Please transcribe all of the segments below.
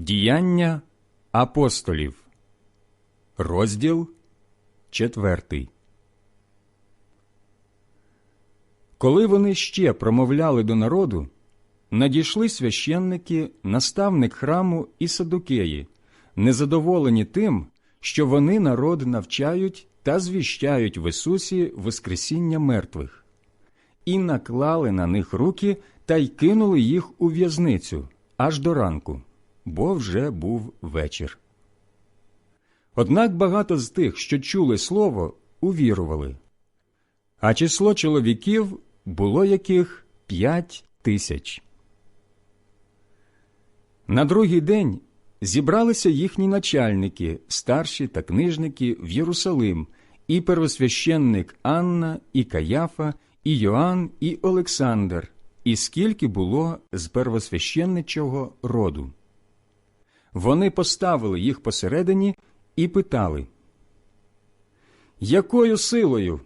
Діяння апостолів, розділ четвертий. Коли вони ще промовляли до народу, надійшли священники, наставник храму і садукеї, незадоволені тим, що вони народ навчають та звіщають в Ісусі Воскресіння мертвих, і наклали на них руки та й кинули їх у в'язницю аж до ранку, бо вже був вечір. Однак багато з тих, що чули слово, увірували, а число чоловіків було яких п'ять тисяч. На другий день зібралися їхні начальники, старші та книжники в Єрусалим, і первосвященник Анна, і Каяфа, і Йоанн, і Олександр, і скільки було з первосвященничого роду. Вони поставили їх посередині і питали, якою силою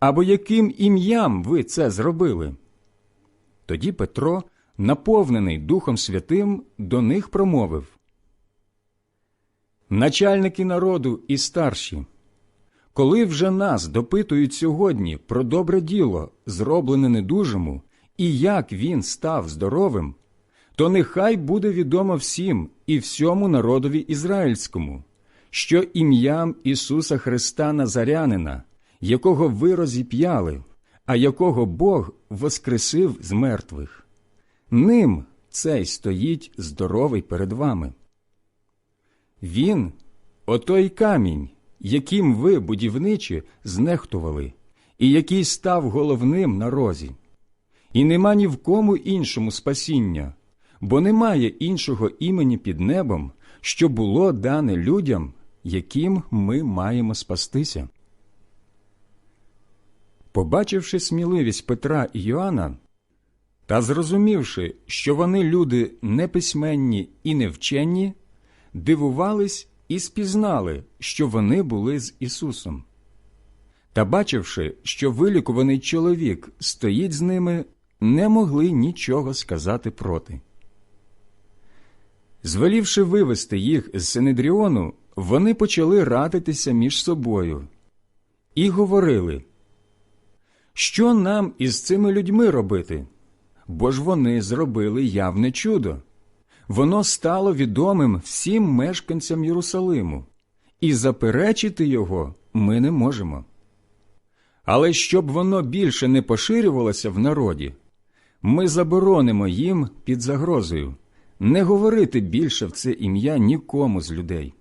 або яким ім'ям ви це зробили? Тоді Петро, наповнений Духом Святим, до них промовив Начальники народу і старші, коли вже нас допитують сьогодні про добре діло, зроблене недужому, і як він став здоровим, то нехай буде відомо всім і всьому народові ізраїльському, що ім'ям Ісуса Христа Назарянина, якого ви розіп'яли, а якого Бог воскресив з мертвих, ним цей стоїть здоровий перед вами. Він отой камінь, яким ви, будівничі, знехтували, і який став головним на розі. І нема ні в кому іншому спасіння, бо немає іншого імені під небом, що було дане людям, яким ми маємо спастися. Побачивши сміливість Петра і Йоанна, та зрозумівши, що вони люди неписьменні і невченні, дивувались і спізнали, що вони були з Ісусом. Та, бачивши, що вилікуваний чоловік стоїть з ними, не могли нічого сказати проти. Звелівши вивести їх з Синедріону, вони почали радитися між собою і говорили, що нам із цими людьми робити? Бо ж вони зробили явне чудо. Воно стало відомим всім мешканцям Єрусалиму, і заперечити його ми не можемо. Але щоб воно більше не поширювалося в народі, ми заборонимо їм під загрозою не говорити більше в це ім'я нікому з людей.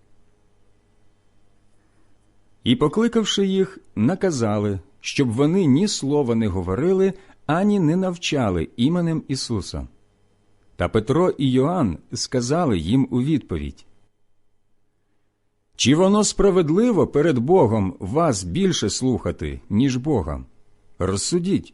І, покликавши їх, наказали, щоб вони ні слова не говорили, ані не навчали іменем Ісуса. Та Петро і Йоанн сказали їм у відповідь Чи воно справедливо перед Богом вас більше слухати, ніж Бога? Розсудіть.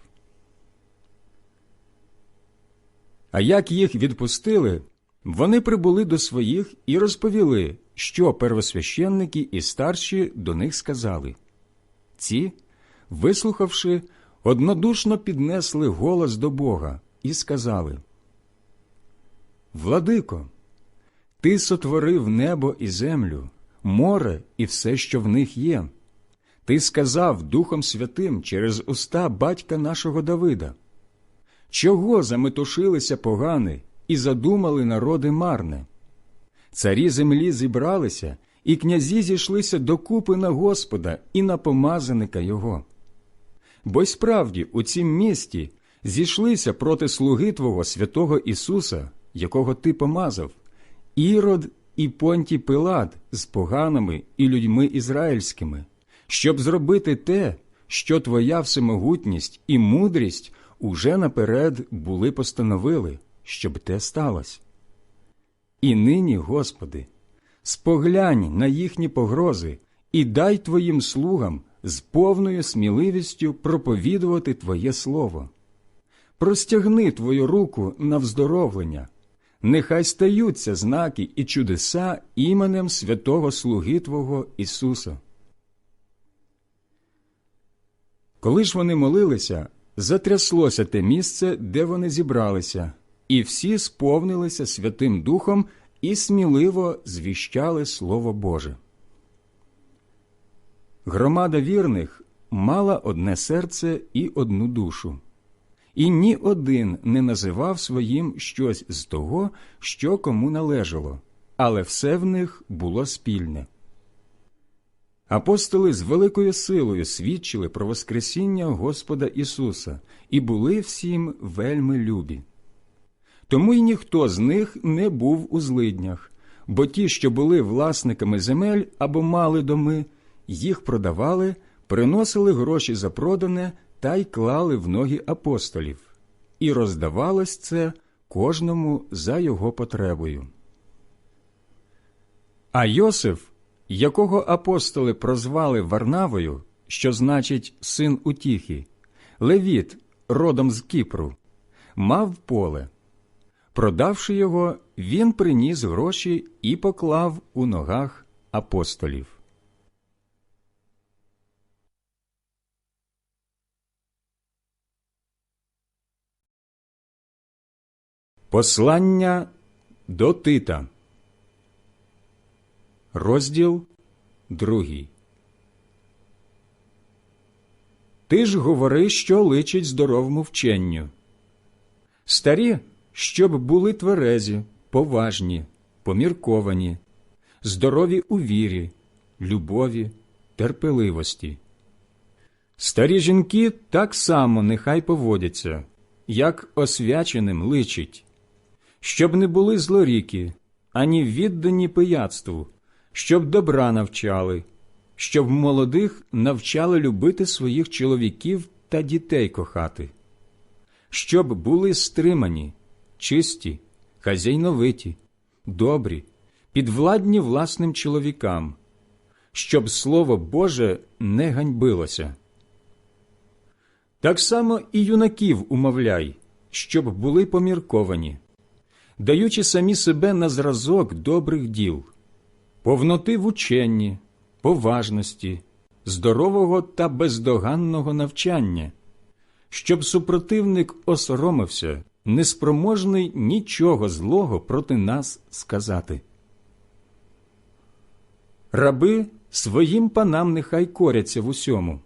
А як їх відпустили, вони прибули до своїх і розповіли, що первосвященники і старші до них сказали. Ці, вислухавши, однодушно піднесли голос до Бога і сказали Владико, ти сотворив небо і землю, море і все, що в них є. Ти сказав Духом Святим через уста батька нашого Давида. Чого заметушилися погани і задумали народи марне? Царі землі зібралися, і князі зійшлися докупи на Господа і на помазаника Його. Бо й справді у цім місті зійшлися проти слуги Твого святого Ісуса, якого Ти помазав, Ірод і Понтій Пилат з поганими і людьми ізраїльськими, щоб зробити те, що Твоя всемогутність і мудрість уже наперед були постановили, щоб те сталося. І нині, Господи, споглянь на їхні погрози і дай твоїм слугам з повною сміливістю проповідувати Твоє Слово. Простягни Твою руку на вздоровлення, нехай стаються знаки і чудеса іменем святого Слуги Твого Ісуса. Коли ж вони молилися, затряслося те місце, де вони зібралися, і всі сповнилися Святим Духом і сміливо звіщали Слово Боже. Громада вірних мала одне серце і одну душу, і ні один не називав своїм щось з того, що кому належало, але все в них було спільне. Апостоли з великою силою свідчили про Воскресіння Господа Ісуса і були всім вельми любі. Тому й ніхто з них не був у злиднях, бо ті, що були власниками земель або мали доми, їх продавали, приносили гроші за продане та й клали в ноги апостолів, і роздавалось це кожному за його потребою. А Йосиф, якого апостоли прозвали Варнавою, що значить син утіхи, Левіт, родом з Кіпру, мав поле. Продавши його, він приніс гроші і поклав у ногах апостолів. Послання до Тита. Розділ другий. Ти ж говори, що личить здоровому вченню. Старі, щоб були тверезі, поважні, помірковані, здорові у вірі, любові, терпеливості. Старі жінки так само нехай поводяться, як освяченим личить, щоб не були злоріки, ані віддані пияцтву, щоб добра навчали, щоб молодих навчали любити своїх чоловіків та дітей кохати, щоб були стримані, чисті, хазяйновиті, добрі, підвладні власним чоловікам, щоб Слово Боже не ганьбилося. Так само і юнаків умовляй, щоб були помірковані, даючи самі себе на зразок добрих діл, повноти в ученні, поважності, здорового та бездоганного навчання, щоб супротивник осоромився, неспроможний нічого злого проти нас сказати. Раби своїм панам нехай коряться в усьому,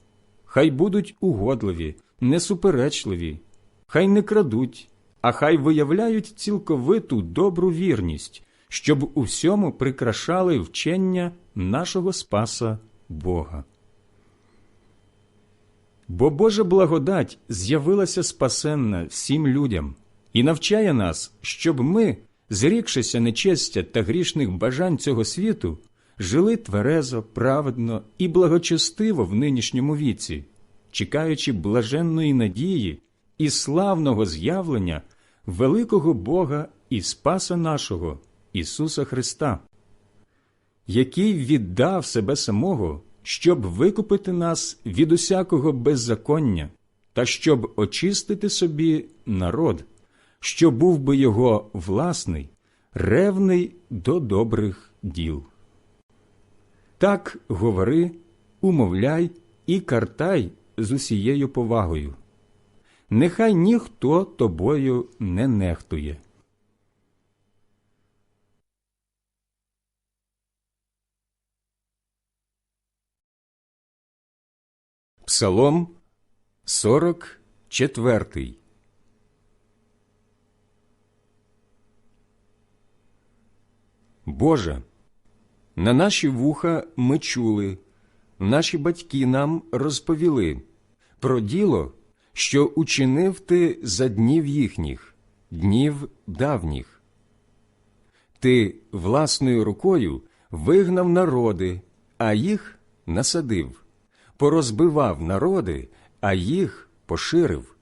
хай будуть угодливі, несуперечливі, хай не крадуть, а хай виявляють цілковиту добру вірність, щоб у всьому прикрашали вчення нашого Спаса Бога. Бо Божа благодать з'явилася спасенна всім людям і навчає нас, щоб ми, зрікшися нечестя та грішних бажань цього світу, жили тверезо, праведно і благочестиво в нинішньому віці, чекаючи блаженної надії і славного з'явлення великого Бога і Спаса нашого Ісуса Христа, який віддав себе самого, щоб викупити нас від усякого беззаконня та щоб очистити собі народ, що був би його власний, ревний до добрих діл. Так говори, умовляй і картай з усією повагою. Нехай ніхто тобою не нехтує. Псалом 44 Боже, на наші вуха ми чули, наші батьки нам розповіли про діло, що учинив ти за днів їхніх, днів давніх. Ти власною рукою вигнав народи, а їх насадив, порозбивав народи, а їх поширив.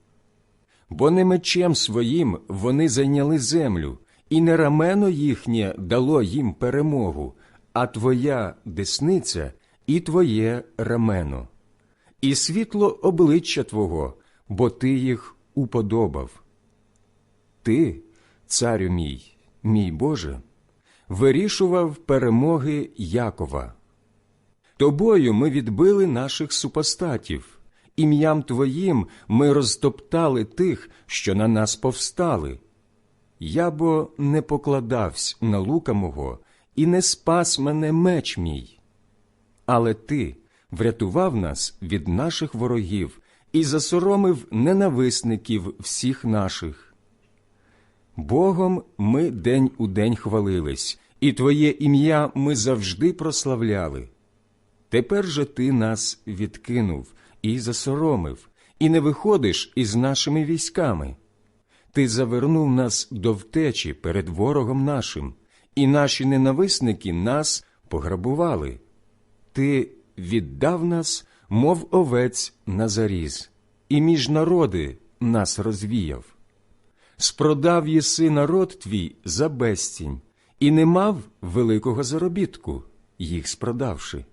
Бо не мечем своїм вони зайняли землю, і не рамено їхнє дало їм перемогу, а твоя десниця і твоє рамено, і світло обличчя Твого, бо ти їх уподобав. Ти, царю мій, мій Боже, вирішував перемоги Якова. Тобою ми відбили наших супостатів, ім'ям Твоїм ми розтоптали тих, що на нас повстали. Я бо не покладавсь на лука мого, і не спас мене меч мій. Але ти врятував нас від наших ворогів і засоромив ненависників всіх наших. Богом ми день у день хвалились, і Твоє ім'я ми завжди прославляли. Тепер же ти нас відкинув і засоромив, і не виходиш із нашими військами. Ти завернув нас до втечі перед ворогом нашим, і наші ненависники нас пограбували. Ти віддав нас, мов овець на заріз, і між народи нас розвіяв. Спродав єси народ твій за безцінь, і не мав великого заробітку, їх спродавши.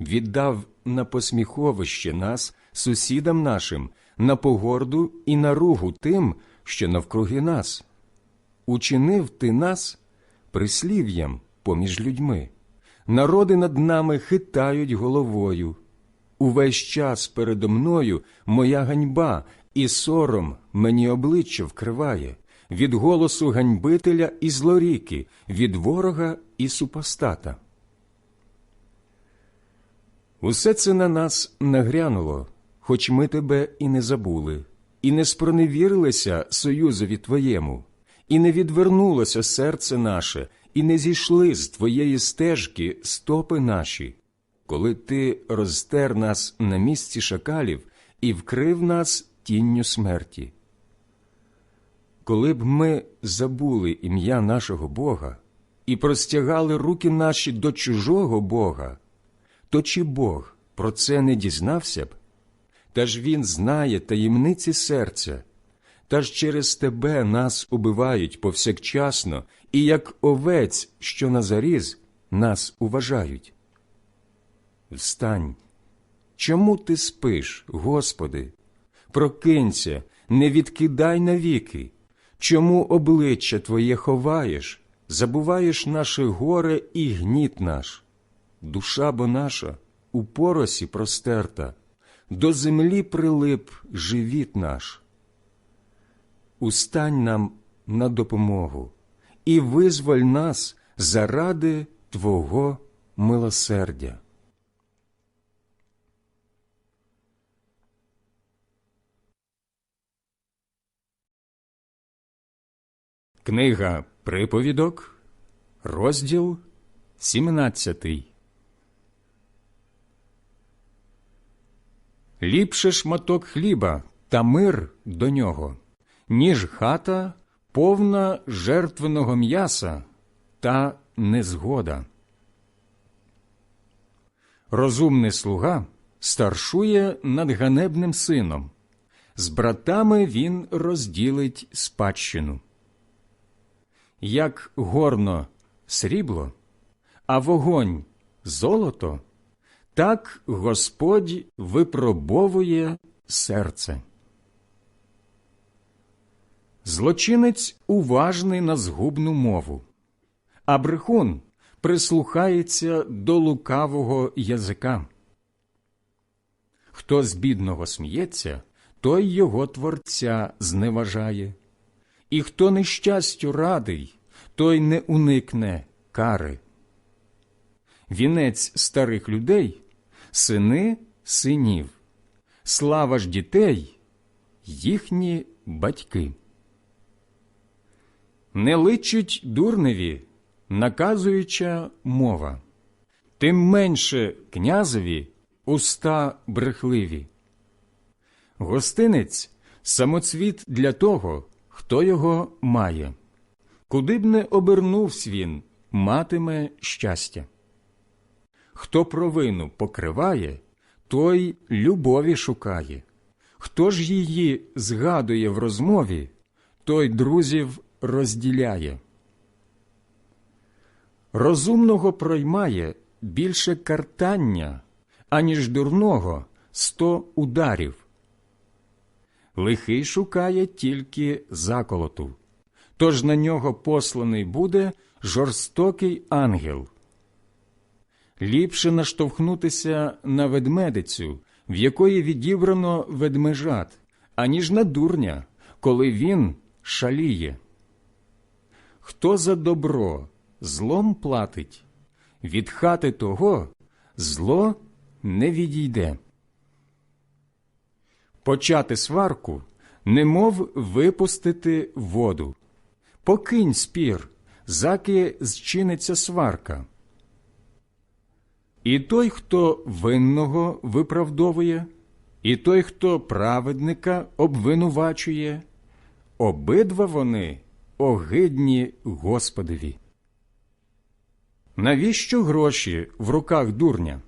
Віддав на посміховище нас сусідам нашим, на погорду і на ругу тим, що навкруги нас. Учинив ти нас прислів'ям поміж людьми. Народи над нами хитають головою. Увесь час передо мною моя ганьба і сором мені обличчя вкриває від голосу ганьбителя і злоріки, від ворога і супостата. Усе це на нас нагрянуло, хоч ми тебе і не забули, і не спроневірилися союзові твоєму, і не відвернулося серце наше, і не зійшли з твоєї стежки стопи наші, коли ти розтер нас на місці шакалів і вкрив нас тінню смерті. Коли б ми забули ім'я нашого Бога і простягали руки наші до чужого Бога, то чи Бог про це не дізнався б? Та ж Він знає таємниці серця, та ж через тебе нас убивають повсякчасно, і як овець, що на заріз, нас уважають. Встань, чому ти спиш, Господи? Прокинься, не відкидай навіки. Чому обличчя Твоє ховаєш, забуваєш наше горе і гніт наш? Душа бо наша у поросі простерта, до землі прилип живіт наш. Устань нам на допомогу і визволь нас заради Твого милосердя. Книга Приповідок, розділ 17 Ліпше шматок хліба та мир до нього, ніж хата повна жертвеного м'яса та незгода. Розумний слуга старшує над ганебним сином, з братами він розділить спадщину. Як горно срібло, а вогонь золото, так Господь випробовує серце. Злочинець уважний на згубну мову, а брехун прислухається до лукавого язика. Хто з бідного сміється, той його творця зневажає, і хто нещастю радий, той не уникне кари. Вінець старих людей сини синів, слава ж дітей їхні батьки. Не личить дурневі, наказуюча мова, тим менше князеві уста брехливі. Гостинець самоцвіт для того, хто його має. Куди б не обернувсь він, матиме щастя. Хто провину покриває, той любові шукає. Хто ж її згадує в розмові, той друзів розділяє. Розумного проймає більше картання, аніж дурного сто ударів. Лихий шукає тільки заколоту, тож на нього посланий буде жорстокий ангел. Ліпше наштовхнутися на ведмедицю, в якої відібрано ведмежат, аніж на дурня, коли він шаліє. Хто за добро злом платить, від хати того зло не відійде. Почати сварку, немов випустити воду. Покинь спір, заки зчиниться сварка. І той, хто винного виправдовує, і той, хто праведника обвинувачує, обидва вони огидні Господові. Навіщо гроші в руках дурня?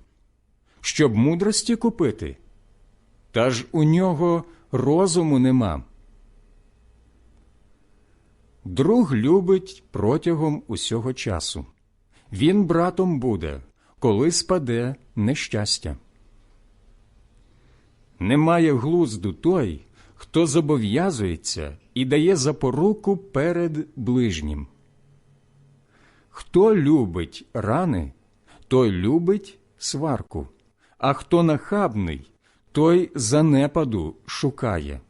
Щоб мудрості купити? Та ж у нього розуму нема. Друг любить протягом усього часу. Він братом буде, коли спаде нещастя. Немає глузду той, хто зобов'язується і дає запоруку перед ближнім. Хто любить рани, той любить сварку, а хто нахабний, той занепаду шукає.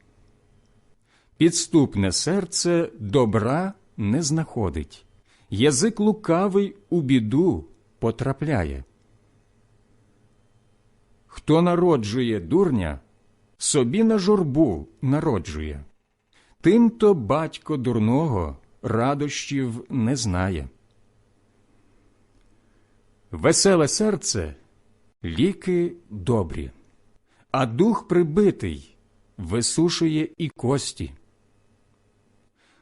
Підступне серце добра не знаходить, язик лукавий у біду потрапляє. Хто народжує дурня, собі на журбу народжує. Тимто батько дурного радощів не знає. Веселе серце ліки добрі, а дух прибитий висушує і кості.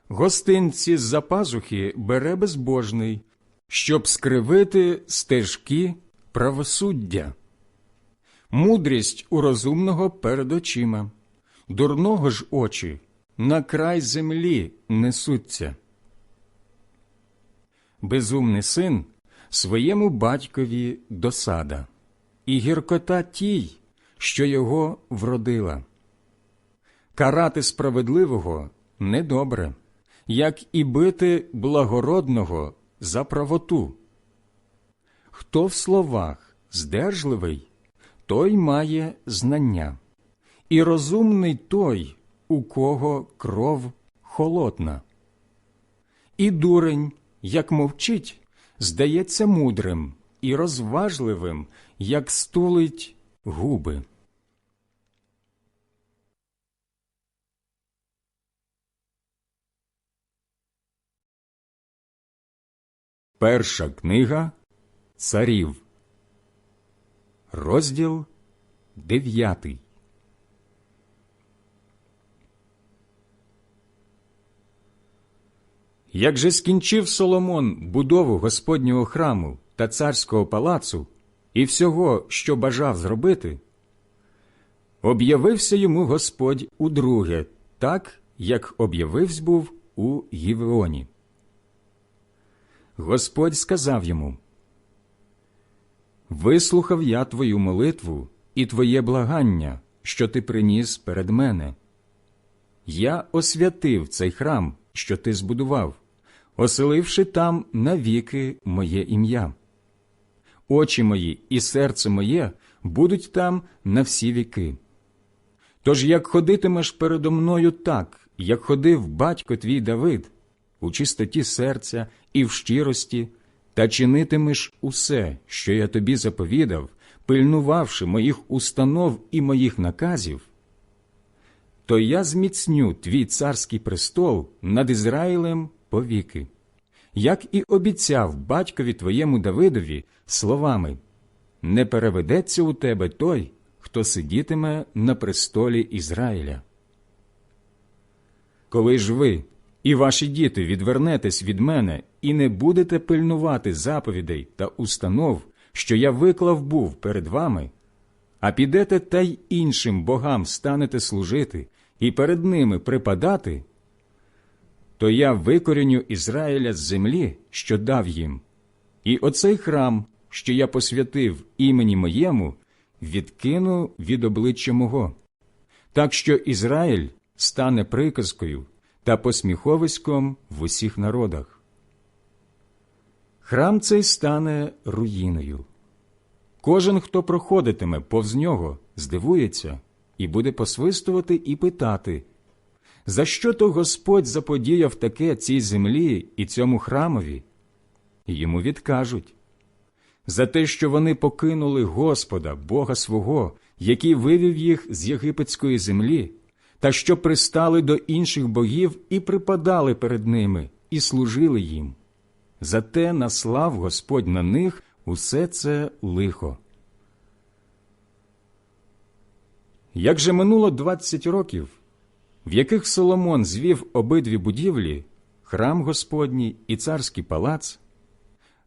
Гостинці з-за пазухи бере безбожний, щоб скривити стежки правосуддя. Мудрість у розумного перед очима, дурного ж очі на край землі несуться. Безумний син своєму батькові досада, і гіркота тій, що його вродила. Карати справедливого недобре, як і бити благородного за правоту. Хто в словах здержливий, той має знання, і розумний той, у кого кров холодна. І дурень, як мовчить, здається мудрим і розважливим, як стулить губи. Перша книга Царів, розділ дев'ятий. Як же скінчив Соломон будову Господнього храму та царського палацу і всього, що бажав зробити, об'явився йому Господь удруге, так, як об'явився був у Гівеоні. Господь сказав йому, Вислухав я твою молитву і твоє благання, що ти приніс перед мене. Я освятив цей храм, що ти збудував, оселивши там навіки моє ім'я. Очі мої і серце моє будуть там на всі віки. Тож як ходитимеш передо мною так, як ходив батько твій Давид, у чистоті серця і в щирості, та чинитимеш усе, що я тобі заповідав, пильнувавши моїх установ і моїх наказів, то я зміцню твій царський престол над Ізраїлем повіки, як і обіцяв батькові твоєму Давидові словами не переведеться у тебе той, хто сидітиме на престолі Ізраїля. Коли ж ви і ваші діти відвернетесь від мене і не будете пильнувати заповідей та установ, що я виклав був перед вами, а підете та й іншим богам станете служити і перед ними припадати, то я викоріню Ізраїля з землі, що дав їм, і оцей храм, що я посвятив імені моєму, відкину від обличчя мого, так що Ізраїль стане приказкою та посміховиськом в усіх народах. Храм цей стане руїною. Кожен, хто проходитиме повз нього, здивується і буде посвистувати і питати, за що то Господь заподіяв таке цій землі і цьому храмові? Йому відкажуть за те, що вони покинули Господа, Бога свого, який вивів їх з єгипетської землі, та що пристали до інших богів і припадали перед ними, і служили їм. Зате наслав Господь на них усе це лихо. Як же минуло двадцять років, в яких Соломон звів обидві будівлі, храм Господній і царський палац,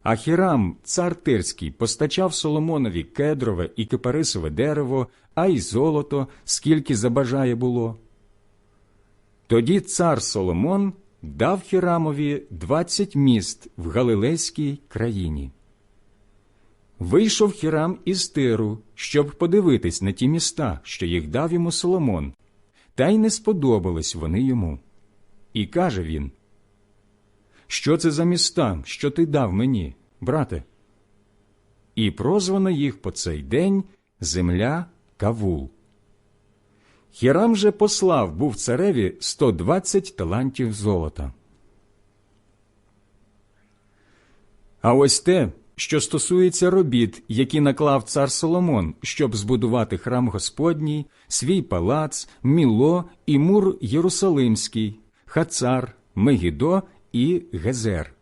а Хірам, цар Тирський, постачав Соломонові кедрове і кипарисове дерево, а й золото, скільки забажає було. Тоді цар Соломон дав Хірамові двадцять міст в Галилейській країні. Вийшов Хірам із Тиру, щоб подивитись на ті міста, що їх дав йому Соломон, та й не сподобались вони йому. І каже він: Що це за міста, що ти дав мені, брате? І прозвано їх по цей день земля Кавул. Хірам же послав був цареві 120 талантів золота. А ось те, що стосується робіт, які наклав цар Соломон, щоб збудувати храм Господній, свій палац, Міло і мур Єрусалимський, Хацар, Мегідо і Гезер.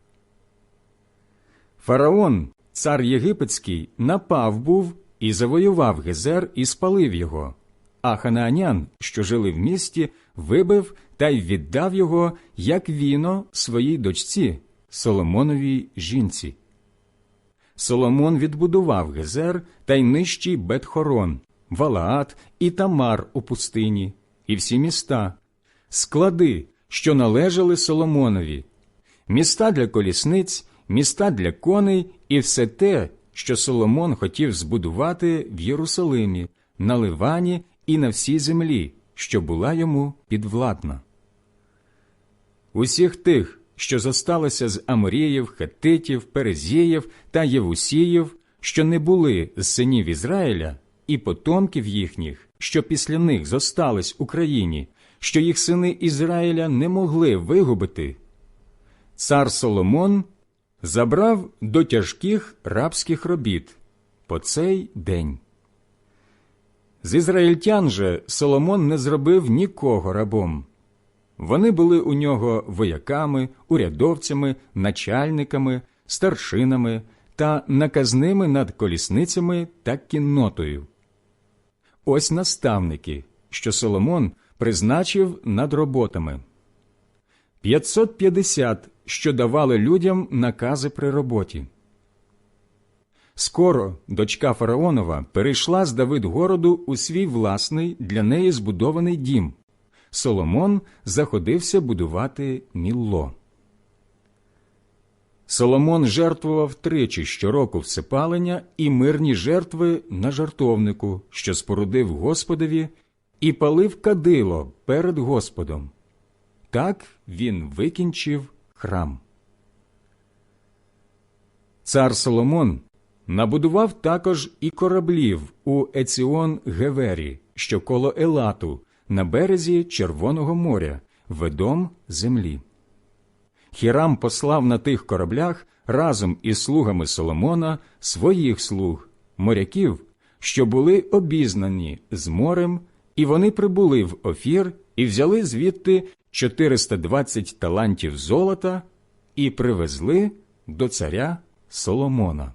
Фараон, цар єгипетський, напав був і завоював Гезер і спалив його, а ханаанян, що жили в місті, вибив та й віддав його, як віно, своїй дочці, Соломоновій жінці. Соломон відбудував Гезер та й нижчий Бетхорон, Валаат і Тамар у пустині, і всі міста, склади, що належали Соломонові, міста для колісниць, міста для коней і все те, що Соломон хотів збудувати в Єрусалимі, на Ливані і на всій землі, що була йому підвладна. Усіх тих, що зосталося з Аморіїв, Хетитів, Перезіїв та Євусіїв, що не були з синів Ізраїля, і потомків їхніх, що після них зостались в Україні, що їх сини Ізраїля не могли вигубити, цар Соломон забрав до тяжких рабських робіт по цей день. З ізраїльтян же Соломон не зробив нікого рабом. Вони були у нього вояками, урядовцями, начальниками, старшинами та наказними над колісницями та кіннотою. Ось наставники, що Соломон призначив над роботами. 550, що давали людям накази при роботі. Скоро дочка фараонова перейшла з Давидгороду у свій власний для неї збудований дім. Соломон заходився будувати мілло. Соломон жертвував тричі щороку всепалення і мирні жертви на жартовнику, що спорудив Господові, і палив кадило перед Господом. Так він викінчив храм. Цар Соломон набудував також і кораблів у Еціон Гевері, що коло Елату, на березі Червоного моря, ведом землі. Хірам послав на тих кораблях разом із слугами Соломона своїх слуг, моряків, що були обізнані з морем, і вони прибули в Офір і взяли звідти 420 талантів золота і привезли до царя Соломона.